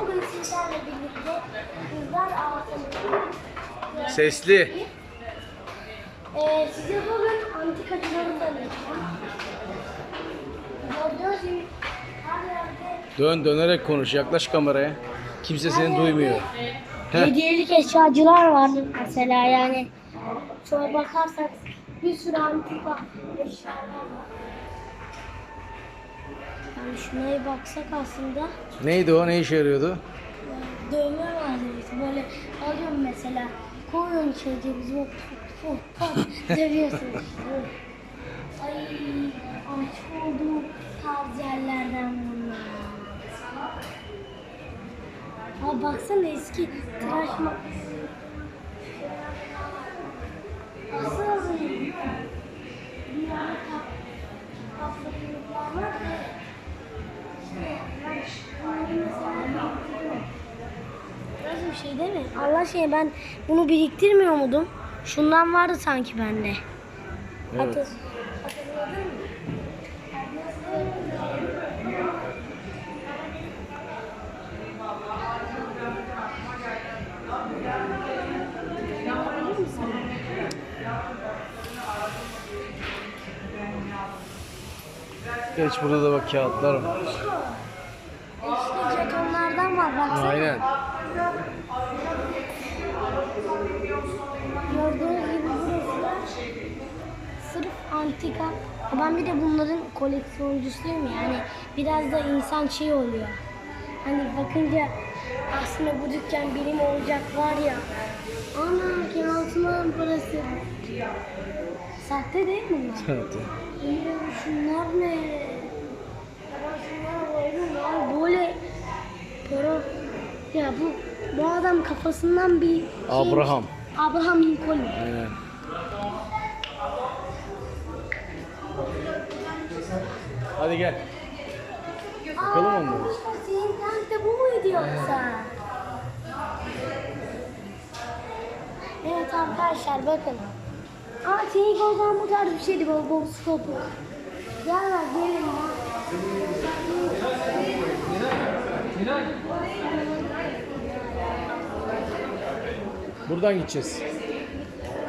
Bugün sizlerle birlikte kızlar altını Sesli. Ee, size bugün antikacıları tanıtacağım. Gördüğünüz gibi her yerde Dön dönerek konuş. Yaklaş kameraya. Kimse seni duymuyor. Heh. hediyelik eşyacılar var mesela yani. Şöyle bakarsak bir sürü antika eşyalar var. Yani şuna bir baksak aslında Neydi o? Ne işe yarıyordu? dövme işte böyle alıyorum mesela koyuyorum içeri bizim o puf puf puf dövüyorsunuz. Ay aşık olduğum tarz yerlerden bunlar. Ha baksana eski tıraş ma... bir şey değil mi? Allah aşkına ben bunu biriktirmiyor muydum? Şundan vardı sanki bende. Evet. Hatır- hatırladın mı? Geç burada da bak kağıtlar var. İşte jetonlardan var baksana. Aynen. Gördüğünüz gibi burası da sırf antika. Ben bir de bunların koleksiyoncusuyum yani. Biraz da insan şey oluyor. Hani bakınca aslında bu dükkan benim olacak var ya. Ana Kemal'ın parası. Sahte değil mi bunlar? Evet. İyi şunlar ne? Ben şunlara bayılıyorum ya. Böyle para. Ya bu bu adam kafasından bir şey- Abraham. Abraham Lincoln. Aynen. Hadi gel. Bakalım onları. Senin internette bu muydu yoksa? Evet arkadaşlar bakın. Aa senin o zaman bu tarz bir şeydi bu box topu. Gel bak gelin. Buradan gideceğiz.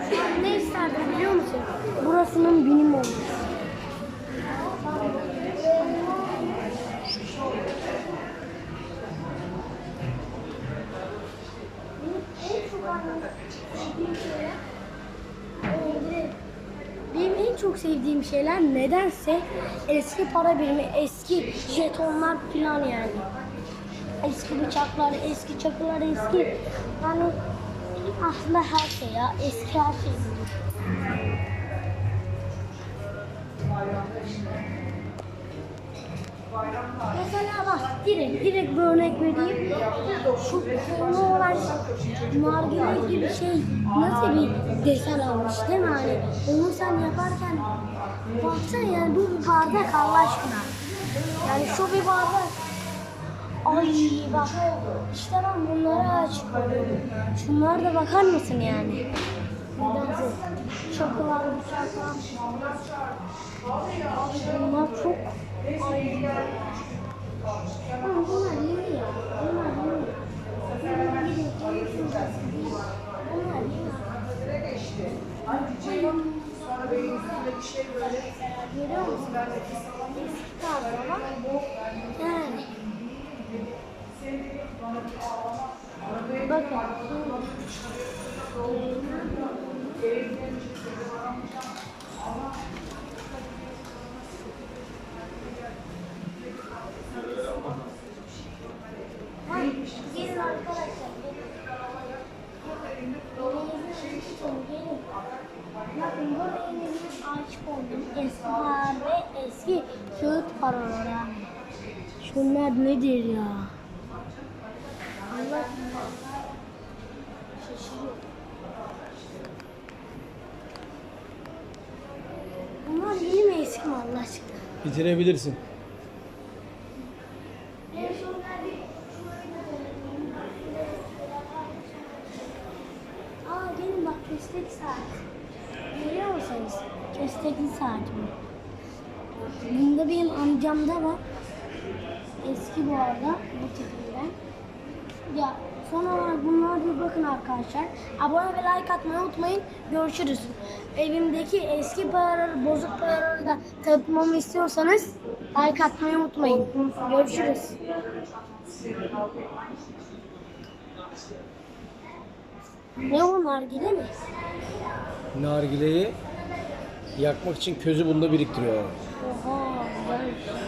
Şu an ne isterdim biliyor musun? Burasının benim olması. Benim çok sevdiğim şeyler nedense eski para birimi, eski jetonlar falan yani. Eski bıçaklar, eski çakılar, eski yani aslında her şey ya, eski her şey. Mesela bak direkt direkt bir örnek vereyim. Şu konu olan nargile gibi şey nasıl bir desen almış değil mi hani? Onu sen yaparken baksana yani bu bir bardak Allah aşkına. Yani şu bir bardak. Ay bak işte ben bunlara aşık oluyorum. Da bakar mısın yani? Nedense çakılar, bıçaklar. Abi bunlar çok ay. Ama bunlar yeni ya. Bunlar yeni. Bakın. Hayır, gelin arkadaşlar. Gelin. Gelin. Bakın buraya yeni bir ağaç koydum. Eski par ve eski kağıt paralar yani. Şunlar nedir ya? Allah. Bunlar yeni mi eski mi Allah aşkına? Bitirebilirsin. Aa gelin bak köstek saat. Görüyor musunuz? Köstekli saat bu. Bunda benim amcamda var. Eski bu arada bu tipinden. Ya son olarak bunlara bir bakın arkadaşlar. Abone ve like atmayı unutmayın. Görüşürüz. Evimdeki eski paraları, bozuk paraları da tanıtmamı istiyorsanız like atmayı unutmayın. Görüşürüz. Ne o nargile mi? Nargileyi yakmak için közü bunda biriktiriyor. 哦。